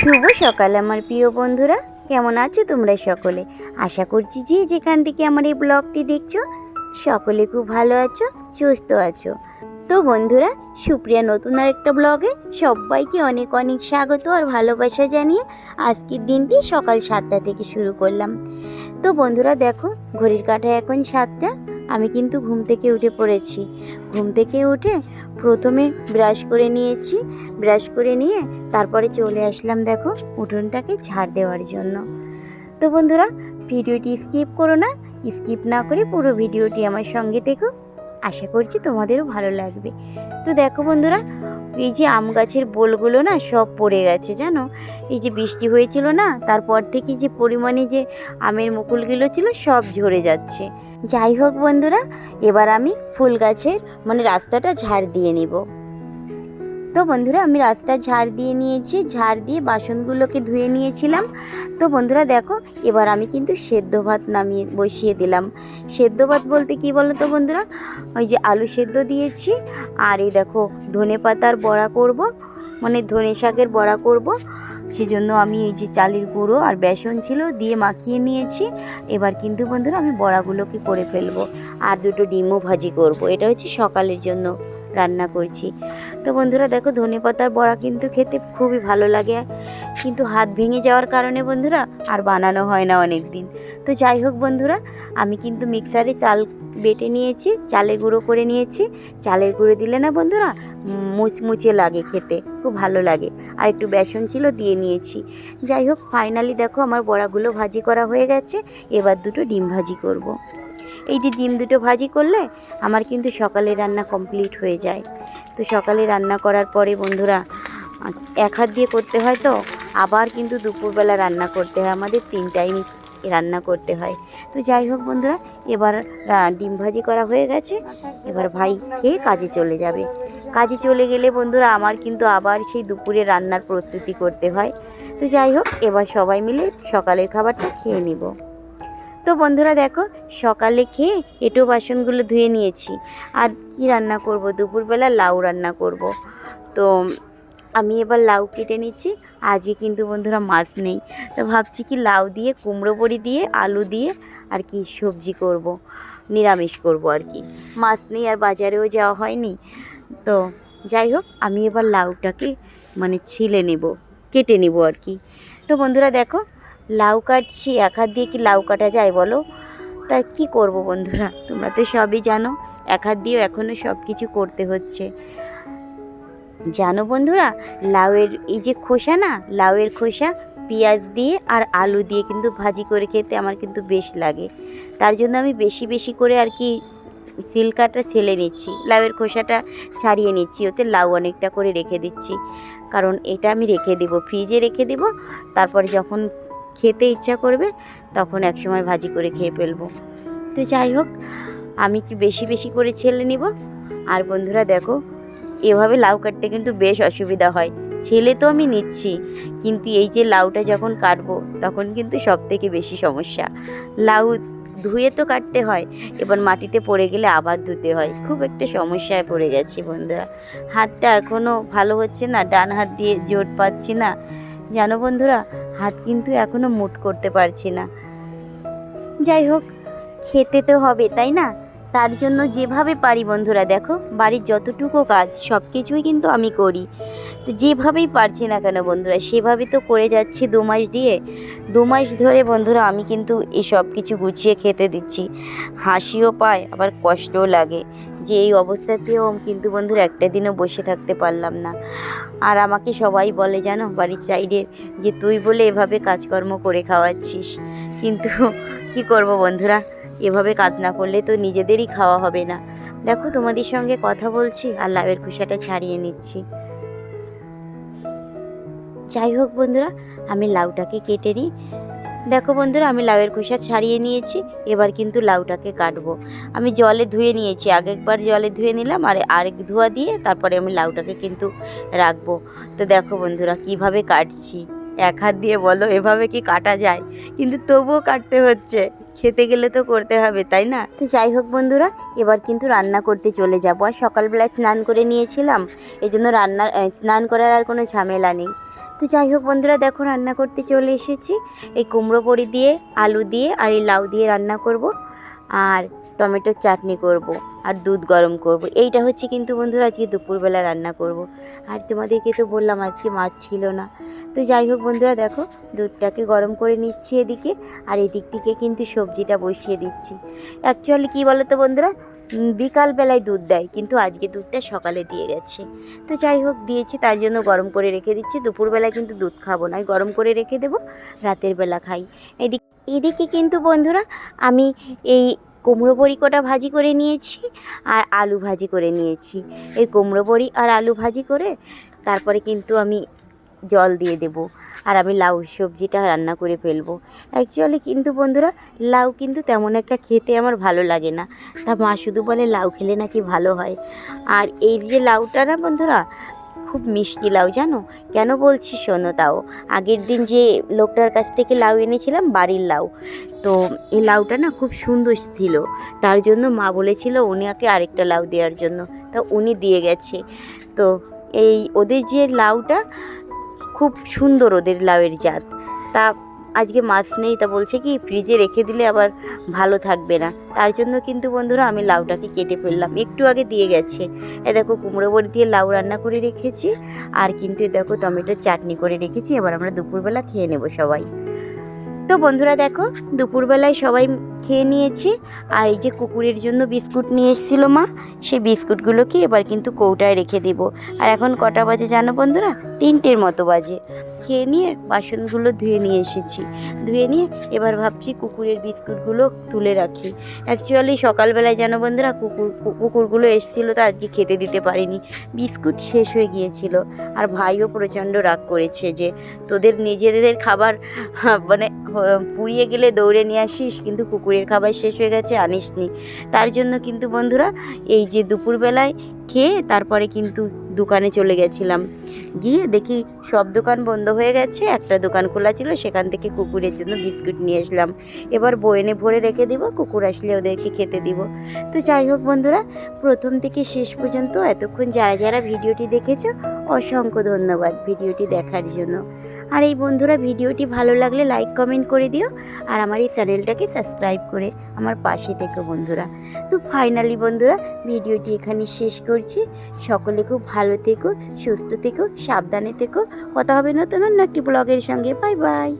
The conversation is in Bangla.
শুভ সকাল আমার প্রিয় বন্ধুরা। কেমন আছো তোমরা সকলে? আশা করছি যে যেখান থেকে আমার এই ব্লগটি দেখছ, সকলে খুব ভালো আছো, সুস্থ আছো। তো বন্ধুরা, সুপ্রিয়া নতুন আর একটা ব্লগে সবাইকে অনেক অনেক স্বাগত আর ভালোবাসা জানিয়ে আজকের দিনটি সকাল সাতটা থেকে শুরু করলাম। তো বন্ধুরা, দেখো, ঘড়ির কাঁটায় এখন সাতটা, আমি কিন্তু ঘুম থেকে উঠে পড়েছি। ঘুম থেকে উঠে প্রথমে ব্রাশ করে নিয়েছি ব্রাশ করে নিয়ে তারপরে চলে আসলাম দেখো উঠোনটাকে ঝাড় দেওয়ার জন্য। তো বন্ধুরা, ভিডিওটি স্কিপ করো না স্কিপ না করে পুরো ভিডিওটি আমার সঙ্গে দেখো আশা করছি তোমাদেরও ভালো লাগবে। তো দেখো বন্ধুরা, এই যে আম গাছের বোলগুলো না সব পড়ে গেছে, জানো? এই যে বৃষ্টি হয়েছিল না, তারপর থেকে যে পরিমাণে যে আমের মুকুলগুলো ছিল সব ঝরে যাচ্ছে। যাই হোক বন্ধুরা, এবার আমি ফুল গাছের মানে রাস্তাটা ঝাড় দিয়ে নিব। তো বন্ধুরা, আমি রাস্তা ঝাড় দিয়ে নিয়েছি। ঝাড় দিয়ে বাসনগুলোকে ধুয়ে নিয়েছিলাম। তো বন্ধুরা, দেখো, এবার আমি কিন্তু সেদ্ধ ভাত নামিয়ে বসিয়ে দিলাম। সেদ্ধ ভাত বলতে কি বলো তো বন্ধুরা? ওই যে আলু সেদ্ধ দিয়েছি, আর এই দেখো, ধনে পাতার বড়া করব মানে ধনে শাকের বড়া করব। সেজন্য আমি এই যে চালের গুঁড়ো আর বেসন ছিল দিয়ে মাখিয়ে নিয়েছি। এবার কিন্তু বন্ধুরা, আমি বড়াগুলোকে করে ফেলব। আর দুটো ডিমও ভাজি করব। এটা হচ্ছে সকালের জন্য রান্না করছি। তো বন্ধুরা দেখো ধনে পাতার বড়া কিন্তু খেতে খুবই ভালো লাগে। কিন্তু হাত ভেঙে যাওয়ার কারণে বন্ধুরা আর বানানো হয় না অনেক দিন তো যাই হোক বন্ধুরা, আমি কিন্তু মিক্সারে চাল বেটে নিয়েছি, চালের গুঁড়ো করে নিয়েছি। চালের গুঁড়ো দিলে না বন্ধুরা, মুচমুচে লাগে খেতে, খুব ভালো লাগে। আর একটু বেসন ছিল দিয়ে নিয়েছি। যাই হোক, ফাইনালি দেখো আমার বড়াগুলো ভাজি করা হয়ে গেছে। এবার দুটো ডিম ভাজি করব। এই যে ডিম দুটো ভাজি করলে, আমার কিন্তু সকালে রান্না কমপ্লিট হয়ে যায়। তো সকালে রান্না করার পরে বন্ধুরা, এক হাত দিয়ে করতে হয় তো, আবার কিন্তু দুপুরবেলা রান্না করতে হয়। আমাদের তিন টাইম রান্না করতে হয়। তো যাই হোক বন্ধুরা, এবার ডিম ভাজি করা হয়ে গেছে। এবার ভাই খেয়ে কাজে চলে যাবে। কাজে চলে গেলে বন্ধুরা, আমার কিন্তু আবার সেই দুপুরে রান্নার প্রস্তুতি করতে হয়। তো যাই হোক, এবার সবাই মিলে সকালের খাবারটা খেয়ে নিব। তো বন্ধুরা দেখো, সকালে খেয়ে এঁটো বাসনগুলো ধুয়ে নিয়েছি। আর কি রান্না করব? দুপুরবেলা লাউ রান্না করব। তো আমি এবার লাউ কেটে নিচ্ছি। আজকে কিন্তু বন্ধুরা মাছ নেই। তো ভাবছি কি লাউ দিয়ে, কুমড়ো বড়ি দিয়ে, আলু দিয়ে আর কি সবজি করব। নিরামিষ করব আর কি। মাছ নেই আর বাজারেও যাওয়া হয়নি। তো যাই হোক, আমি এবার লাউটাকে মানে ছিলে নেব, কেটে নেব আর কি। তো বন্ধুরা দেখো লাউ কাটছি এক হাত দিয়ে কি লাউ কাটা যায় বলো। তা কি করব বন্ধুরা? তোমরা তো সবই জানো এক হাত দিয়েও এখনও সব কিছু করতে হচ্ছে। জানো বন্ধুরা, লাউয়ের এই যে খোসা না, লাউয়ের খোসা পেঁয়াজ দিয়ে আর আলু দিয়ে কিন্তু ভাজি করে খেতে আমার কিন্তু বেশ লাগে। তার জন্য আমি বেশি বেশি করে আর কি সিলকাটা ছেলে নিচ্ছি, লাউয়ের খোসাটা ছাড়িয়ে নিচ্ছি, ওতে লাউ অনেকটা করে রেখে দিচ্ছি। কারণ এটা আমি রেখে দেবো, ফ্রিজে রেখে দেবো, তারপরে যখন খেতে ইচ্ছা করবে, তখন একসময় ভাজি করে খেয়ে ফেলব। তো যাই হোক, আমি কি বেশি বেশি করে ছেলে নিব? আর বন্ধুরা দেখো, এভাবে লাউ কাটতে কিন্তু বেশ অসুবিধা হয়। ছেলে তো আমি নিচ্ছি, কিন্তু এই যে লাউটা যখন কাটবো, তখন কিন্তু সব থেকে বেশি সমস্যা। লাউ ধুয়ে তো কাটতে হয়, এবার মাটিতে পড়ে গেলে আবার ধুতে হয়। খুব একটা সমস্যায় পড়ে গেছি বন্ধুরা। হাতটা এখনও ভালো হচ্ছে না, ডান হাত দিয়ে জোর পাচ্ছি না। জানো বন্ধুরা হাত কিন্তু এখনও মুট করতে পারছি না। যাই হোক, খেতে তো হবে, তাই না? তার জন্য যেভাবে পারি বন্ধুরা, দেখো, বাড়ির যতটুকু কাজ সব কিছুই কিন্তু আমি করি। তো যেভাবেই পারছি না কেন বন্ধুরা, সেভাবে তো করে যাচ্ছি দু মাস দিয়ে। দু মাস ধরে বন্ধুরা, আমি কিন্তু এই সব কিছু গুছিয়ে খেতে দিচ্ছি। হাসিও পায়, আবার কষ্টও লাগে। যে এই অবস্থাতেও কিন্তু বন্ধুরা একটা দিনও বসে থাকতে পারলাম না। আর আমাকে সবাই বলে, জানো, বাড়ির সাইডে যে তুই বলে এভাবে কাজকর্ম করে খাওয়াচ্ছিস। কিন্তু কি করব বন্ধুরা? এভাবে কাজ না করলে তো নিজেদেরই খাওয়া হবে না। দেখো, তোমাদের সঙ্গে কথা বলছি আর লাভের খোসাটা ছাড়িয়ে নিচ্ছি। যাই হোক বন্ধুরা, আমি লাউটাকে কেটে নিই। দেখো বন্ধুরা, আমি লাউয়ের খোসা ছাড়িয়ে নিয়েছি, এবার কিন্তু লাউটাকে কাটবো। আমি জলে ধুয়ে নিয়েছি আগেকবার জলে ধুয়ে নিলাম, আর আরেক ধোয়া দিয়ে তারপরে আমি লাউটাকে কিন্তু রাখব। তো দেখো বন্ধুরা, কীভাবে কাটছি? এক হাত দিয়ে বলো, এভাবে কি কাটা যায়? কিন্তু তবুও কাটতে হচ্ছে। খেতে গেলে তো করতে হবে, তাই না? তো যাই হোক বন্ধুরা, এবার কিন্তু রান্না করতে চলে যাব। আর সকালবেলায় স্নান করে নিয়েছিলাম এই জন্য রান্না স্নান করার আর কোনো ঝামেলা নেই। তো যাই হোক বন্ধুরা, দেখো রান্না করতে চলে এসেছি। এই কুমড়ো বড়ি দিয়ে, আলু দিয়ে আর এই লাউ দিয়ে রান্না করব আর টমেটোর চাটনি করব আর দুধ গরম করব। এইটা হচ্ছে কিন্তু বন্ধুরা আজকে দুপুরবেলা রান্না করব। আর তোমাদেরকে তো বললাম আজকে মাছ ছিল না। তো যাই হোক বন্ধুরা, দেখো দুধটাকে গরম করে নিচ্ছি এদিকে আর এদিক থেকে কিন্তু সবজিটা বসিয়ে দিচ্ছি। অ্যাকচুয়ালি কী বলো তো বন্ধুরা বিকালবেলায় দুধ দেয়, কিন্তু আজকে দুধটা সকালে দিয়ে গেছে। তো যাই হোক, দিয়েছি, তার জন্য গরম করে রেখে দিচ্ছি। দুপুরবেলায় কিন্তু দুধ খাব না গরম করে রেখে দেবো, রাতের বেলা খাই। এদিক এদিকে কিন্তু বন্ধুরা, আমি এই কুমড়ো বড়ি কটা ভাজি করে নিয়েছি, আর আলু ভাজি করে নিয়েছি। এই কুমড়ো বড়ি আর আলু ভাজি করে, তারপরে কিন্তু আমি জল দিয়ে দেব। আর আমি লাউ সবজিটা রান্না করে ফেলব। অ্যাকচুয়ালি কিন্তু বন্ধুরা, লাউ কিন্তু তেমন একটা খেতে আমার ভালো লাগে না। তা মা শুধু বলে লাউ খেলে নাকি ভালো হয়। আর এই যে লাউটা না বন্ধুরা, খুব মিষ্টি লাউ জানো? কেন বলছি শোনো তাও? আগের দিন যে লোকটার কাছ থেকে লাউ এনেছিলাম, বাড়ির লাউ। তো এই লাউটা না খুব সুন্দর ছিল। তার জন্য মা বলেছিল উনিকে আরেকটা লাউ দেওয়ার জন্য। তা উনি দিয়ে গেছে। তো এই ওদের যে লাউটা খুব সুন্দর ওদের লাউয়ের জাত। তা আজকে মাছ নেই, তা বলছে কি ফ্রিজে রেখে দিলে আবার ভালো থাকবে না। তার জন্য কিন্তু বন্ধুরা আমি লাউটাকে কেটে ফেললাম। একটু আগে দিয়ে গেছে। এ দেখো কুমড়ো বড়ি দিয়ে লাউ রান্না করে রেখেছি। আর কিন্তু দেখো টমেটোর চাটনি করে রেখেছি। এবার আমরা দুপুরবেলা খেয়ে নেব সবাই। তো বন্ধুরা দেখো, দুপুরবেলায় সবাই খেয়ে নিয়েছি। আর এই যে কুকুরের জন্য বিস্কুট নিয়ে এসেছিল মা সেই বিস্কুটগুলোকে এবার কিন্তু কৌটায় রেখে দেবো। আর এখন কটা বাজে জানো বন্ধুরা? তিনটের মতো বাজে। খেয়ে নিয়ে বাসনগুলো ধুয়ে নিয়ে এসেছি। ধুয়ে নিয়ে এবার ভাবছি কুকুরের বিস্কুটগুলো তুলে রাখি। অ্যাকচুয়ালি সকালবেলায় যেন বন্ধুরা কুকুর কুকুরগুলো এসেছিল তো আজকে খেতে দিতে পারিনি। বিস্কুট শেষ হয়ে গিয়েছিল। আর ভাইও প্রচণ্ড রাগ করেছে যে তোদের নিজেদের খাবার মানে পুড়িয়ে গেলে দৌড়ে নিয়ে আসিস, কিন্তু কুকুরের খাবার শেষ হয়ে গেছে, আনিসনি। তার জন্য কিন্তু বন্ধুরা এই যে দুপুরবেলায় খেয়ে তারপরে কিন্তু দোকানে চলে গেছিলাম। গিয়ে দেখি সব দোকান বন্ধ হয়ে গেছে, একটা দোকান খোলা ছিল, সেখান থেকে কুকুরের জন্য বিস্কুট নিয়ে আসলাম। এবার বয়েনে ভরে রেখে দিব, কুকুর আসলে ওদেরকে খেতে দিব। তো যাই হোক বন্ধুরা, প্রথম থেকে শেষ পর্যন্ত এতক্ষণ যারা যারা ভিডিওটি দেখেছ, অসংখ্য ধন্যবাদ ভিডিওটি দেখার জন্য। আর এই বন্ধুরা ভিডিওটি ভালো লাগলে লাইক কমেন্ট করে দিও আর আমার এই চ্যানেলটাকে সাবস্ক্রাইব করে আমার পাশে থেকো বন্ধুরা। তো ফাইনালি বন্ধুরা, ভিডিওটি এখানে শেষ করছি। সকলে খুব ভালো থেকো, সুস্থ থেকো, সাবধানে থেকো। কথা হবে নতুন অন্য একটি ব্লগের সঙ্গে। Bye bye